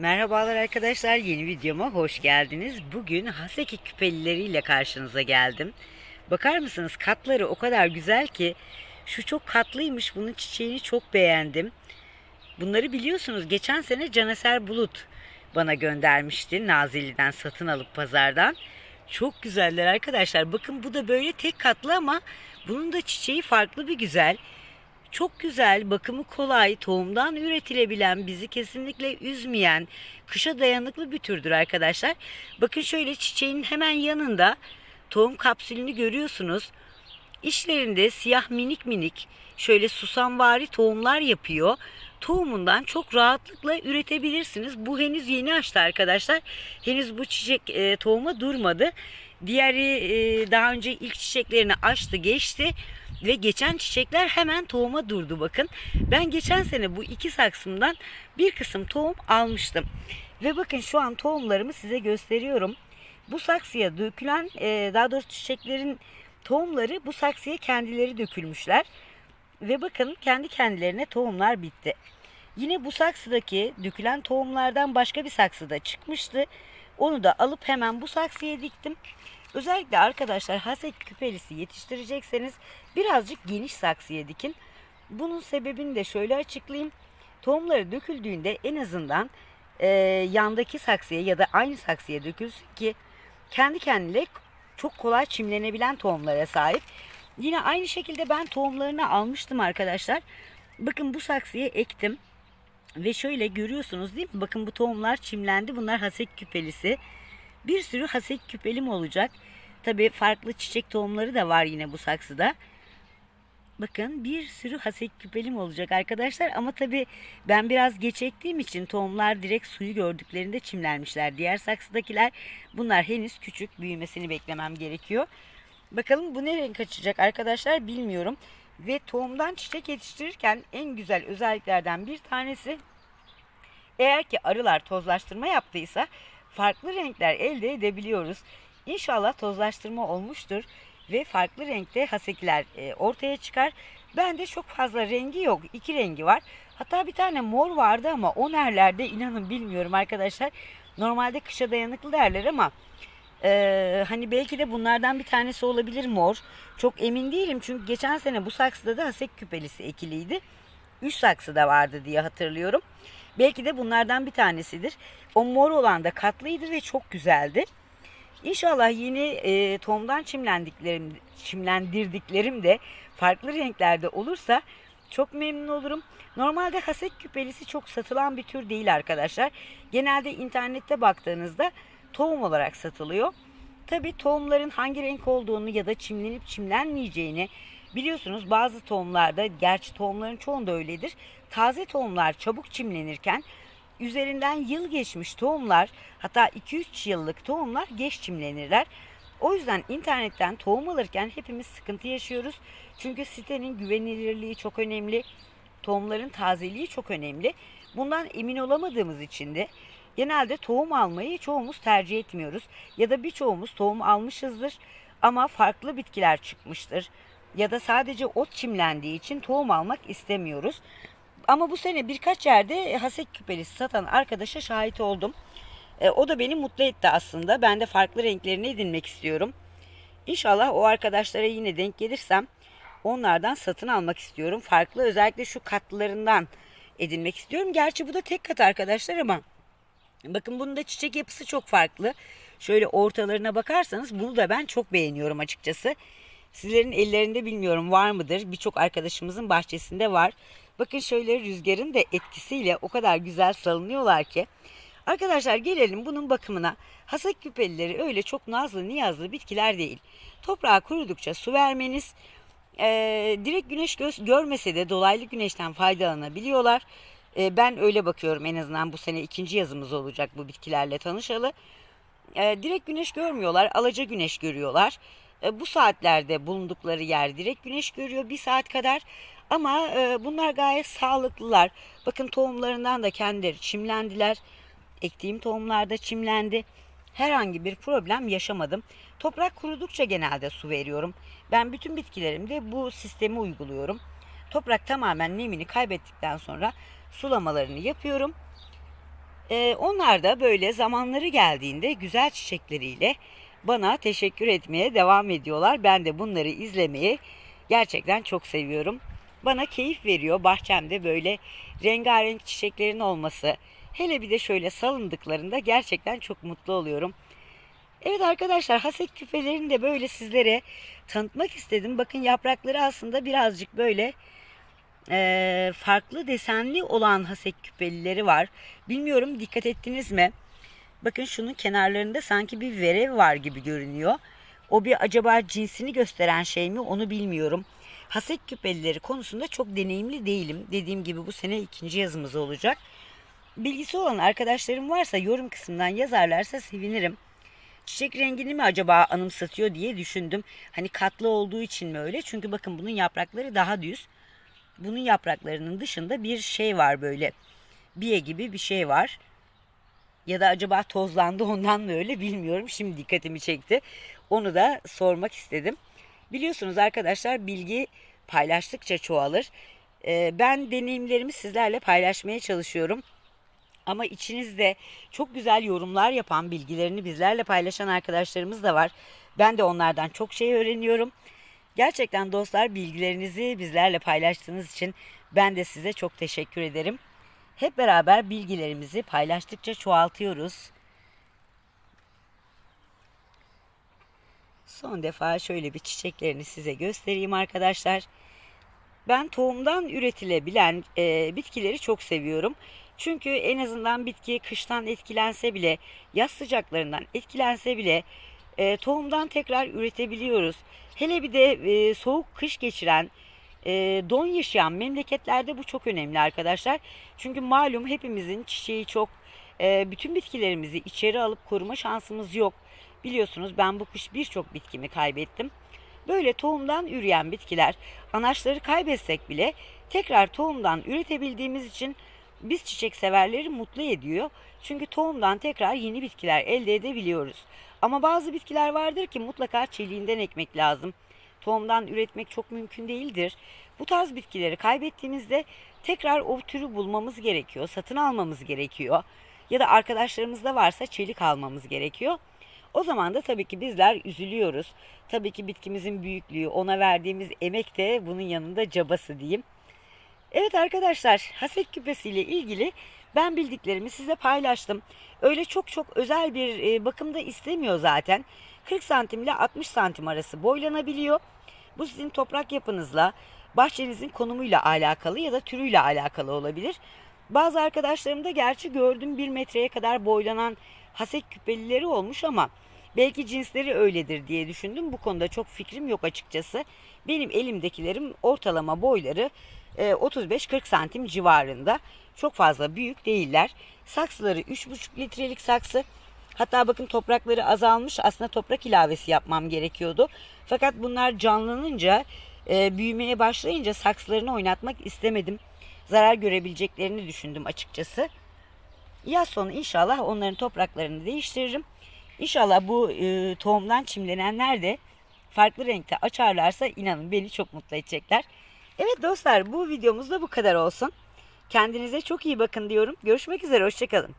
Merhabalar arkadaşlar yeni videoma hoş geldiniz. Bugün Haseki küpelileriyle karşınıza geldim. Bakar mısınız katları o kadar güzel ki şu çok katlıymış bunun çiçeğini çok beğendim. Bunları biliyorsunuz geçen sene Caneser Bulut bana göndermişti Nazilli'den satın alıp pazardan. Çok güzeller arkadaşlar. Bakın bu da böyle tek katlı ama bunun da çiçeği farklı bir güzel. Çok güzel, bakımı kolay, tohumdan üretilebilen, bizi kesinlikle üzmeyen, kışa dayanıklı bir türdür arkadaşlar. Bakın şöyle çiçeğin hemen yanında tohum kapsülünü görüyorsunuz. İçlerinde siyah minik minik şöyle susamvari tohumlar yapıyor. Tohumundan çok rahatlıkla üretebilirsiniz. Bu henüz yeni açtı arkadaşlar. Henüz bu çiçek e, tohuma durmadı. Diğeri e, daha önce ilk çiçeklerini açtı geçti ve geçen çiçekler hemen tohuma durdu bakın. Ben geçen sene bu iki saksımdan bir kısım tohum almıştım. Ve bakın şu an tohumlarımı size gösteriyorum. Bu saksıya dökülen e, daha doğrusu çiçeklerin tohumları bu saksıya kendileri dökülmüşler. Ve bakın kendi kendilerine tohumlar bitti. Yine bu saksıdaki dökülen tohumlardan başka bir saksıda çıkmıştı. Onu da alıp hemen bu saksıya diktim. Özellikle arkadaşlar hasek küpelisi yetiştirecekseniz birazcık geniş saksıya dikin. Bunun sebebini de şöyle açıklayayım. Tohumları döküldüğünde en azından e, yandaki saksıya ya da aynı saksıya dökülsün ki kendi kendine çok kolay çimlenebilen tohumlara sahip. Yine aynı şekilde ben tohumlarını almıştım arkadaşlar. Bakın bu saksıya ektim. Ve şöyle görüyorsunuz değil mi? Bakın bu tohumlar çimlendi. Bunlar hasek küpelisi. Bir sürü hasek küpelim olacak. Tabi farklı çiçek tohumları da var yine bu saksıda. Bakın bir sürü hasek küpelim olacak arkadaşlar. Ama tabi ben biraz geç ektiğim için tohumlar direkt suyu gördüklerinde çimlenmişler. Diğer saksıdakiler bunlar henüz küçük büyümesini beklemem gerekiyor. Bakalım bu ne renk açacak arkadaşlar bilmiyorum. Ve tohumdan çiçek yetiştirirken en güzel özelliklerden bir tanesi eğer ki arılar tozlaştırma yaptıysa farklı renkler elde edebiliyoruz. İnşallah tozlaştırma olmuştur ve farklı renkte hasekiler e, ortaya çıkar. Bende çok fazla rengi yok. iki rengi var. Hatta bir tane mor vardı ama o nerelerde inanın bilmiyorum arkadaşlar. Normalde kışa dayanıklı derler ama e, hani belki de bunlardan bir tanesi olabilir mor. Çok emin değilim çünkü geçen sene bu saksıda da hasek küpelisi ekiliydi. Üç saksıda vardı diye hatırlıyorum. Belki de bunlardan bir tanesidir. O mor olan da katlıydı ve çok güzeldi. İnşallah yeni e, tohumdan çimlendiklerim, çimlendirdiklerim de farklı renklerde olursa çok memnun olurum. Normalde hasek küpelisi çok satılan bir tür değil arkadaşlar. Genelde internette baktığınızda tohum olarak satılıyor. Tabi tohumların hangi renk olduğunu ya da çimlenip çimlenmeyeceğini biliyorsunuz bazı tohumlarda gerçi tohumların çoğunda öyledir. Taze tohumlar çabuk çimlenirken üzerinden yıl geçmiş tohumlar hatta 2-3 yıllık tohumlar geç çimlenirler. O yüzden internetten tohum alırken hepimiz sıkıntı yaşıyoruz. Çünkü sitenin güvenilirliği çok önemli. Tohumların tazeliği çok önemli. Bundan emin olamadığımız için de genelde tohum almayı çoğumuz tercih etmiyoruz. Ya da birçoğumuz tohum almışızdır ama farklı bitkiler çıkmıştır. Ya da sadece ot çimlendiği için tohum almak istemiyoruz. Ama bu sene birkaç yerde hasek küpelisi satan arkadaşa şahit oldum. E, o da beni mutlu etti aslında. Ben de farklı renklerini edinmek istiyorum. İnşallah o arkadaşlara yine denk gelirsem onlardan satın almak istiyorum. Farklı özellikle şu katlarından edinmek istiyorum. Gerçi bu da tek kat arkadaşlar ama bakın bunun da çiçek yapısı çok farklı. Şöyle ortalarına bakarsanız bunu da ben çok beğeniyorum açıkçası. Sizlerin ellerinde bilmiyorum var mıdır? Birçok arkadaşımızın bahçesinde var. Bakın şöyle rüzgarın da etkisiyle o kadar güzel salınıyorlar ki. Arkadaşlar gelelim bunun bakımına. Hasek küpelileri öyle çok nazlı niyazlı bitkiler değil. Toprağa kurudukça su vermeniz, e, direkt güneş göz görmese de dolaylı güneşten faydalanabiliyorlar. E, ben öyle bakıyorum en azından bu sene ikinci yazımız olacak bu bitkilerle tanışalı. E, direkt güneş görmüyorlar, alaca güneş görüyorlar. E, bu saatlerde bulundukları yer direkt güneş görüyor bir saat kadar. Ama e, bunlar gayet sağlıklılar. Bakın tohumlarından da kendileri çimlendiler. Ektiğim tohumlarda çimlendi. Herhangi bir problem yaşamadım. Toprak kurudukça genelde su veriyorum. Ben bütün bitkilerimde bu sistemi uyguluyorum. Toprak tamamen nemini kaybettikten sonra sulamalarını yapıyorum. Ee, onlar da böyle zamanları geldiğinde güzel çiçekleriyle bana teşekkür etmeye devam ediyorlar. Ben de bunları izlemeyi gerçekten çok seviyorum. Bana keyif veriyor bahçemde böyle rengarenk çiçeklerin olması. Hele bir de şöyle salındıklarında gerçekten çok mutlu oluyorum. Evet arkadaşlar hasek küpelerini de böyle sizlere tanıtmak istedim. Bakın yaprakları aslında birazcık böyle e, farklı desenli olan hasek küpelileri var. Bilmiyorum dikkat ettiniz mi? Bakın şunun kenarlarında sanki bir verev var gibi görünüyor. O bir acaba cinsini gösteren şey mi onu bilmiyorum. Hasek küpelileri konusunda çok deneyimli değilim. Dediğim gibi bu sene ikinci yazımız olacak. Bilgisi olan arkadaşlarım varsa yorum kısmından yazarlarsa sevinirim. Çiçek rengini mi acaba anımsatıyor diye düşündüm. Hani katlı olduğu için mi öyle? Çünkü bakın bunun yaprakları daha düz. Bunun yapraklarının dışında bir şey var böyle. Biye gibi bir şey var. Ya da acaba tozlandı ondan mı öyle bilmiyorum. Şimdi dikkatimi çekti. Onu da sormak istedim. Biliyorsunuz arkadaşlar bilgi paylaştıkça çoğalır. Ee, ben deneyimlerimi sizlerle paylaşmaya çalışıyorum. Ama içinizde çok güzel yorumlar yapan, bilgilerini bizlerle paylaşan arkadaşlarımız da var. Ben de onlardan çok şey öğreniyorum. Gerçekten dostlar bilgilerinizi bizlerle paylaştığınız için ben de size çok teşekkür ederim. Hep beraber bilgilerimizi paylaştıkça çoğaltıyoruz. Son defa şöyle bir çiçeklerini size göstereyim arkadaşlar. Ben tohumdan üretilebilen e, bitkileri çok seviyorum. Çünkü en azından bitki kıştan etkilense bile, yaz sıcaklarından etkilense bile e, tohumdan tekrar üretebiliyoruz. Hele bir de e, soğuk kış geçiren, e, don yaşayan memleketlerde bu çok önemli arkadaşlar. Çünkü malum hepimizin çiçeği çok, e, bütün bitkilerimizi içeri alıp koruma şansımız yok. Biliyorsunuz ben bu kış birçok bitkimi kaybettim. Böyle tohumdan üreyen bitkiler anaçları kaybetsek bile tekrar tohumdan üretebildiğimiz için biz çiçek severleri mutlu ediyor. Çünkü tohumdan tekrar yeni bitkiler elde edebiliyoruz. Ama bazı bitkiler vardır ki mutlaka çeliğinden ekmek lazım. Tohumdan üretmek çok mümkün değildir. Bu tarz bitkileri kaybettiğimizde tekrar o türü bulmamız gerekiyor, satın almamız gerekiyor. Ya da arkadaşlarımızda varsa çelik almamız gerekiyor. O zaman da tabii ki bizler üzülüyoruz. Tabii ki bitkimizin büyüklüğü, ona verdiğimiz emek de bunun yanında cabası diyeyim. Evet arkadaşlar, hasek küpesiyle ilgili ben bildiklerimi size paylaştım. Öyle çok çok özel bir e, bakımda istemiyor zaten. 40 santim ile 60 santim arası boylanabiliyor. Bu sizin toprak yapınızla, bahçenizin konumuyla alakalı ya da türüyle alakalı olabilir. Bazı arkadaşlarım da gerçi gördüm 1 metreye kadar boylanan hasek küpelileri olmuş ama belki cinsleri öyledir diye düşündüm. Bu konuda çok fikrim yok açıkçası. Benim elimdekilerim ortalama boyları 35-40 e, santim civarında. Çok fazla büyük değiller. Saksıları 3,5 litrelik saksı. Hatta bakın toprakları azalmış. Aslında toprak ilavesi yapmam gerekiyordu. Fakat bunlar canlanınca, e, büyümeye başlayınca saksılarını oynatmak istemedim. Zarar görebileceklerini düşündüm açıkçası. Yaz sonu inşallah onların topraklarını değiştiririm. İnşallah bu e, tohumdan çimlenenler de farklı renkte açarlarsa inanın beni çok mutlu edecekler. Evet dostlar bu videomuz da bu kadar olsun. Kendinize çok iyi bakın diyorum. Görüşmek üzere hoşçakalın.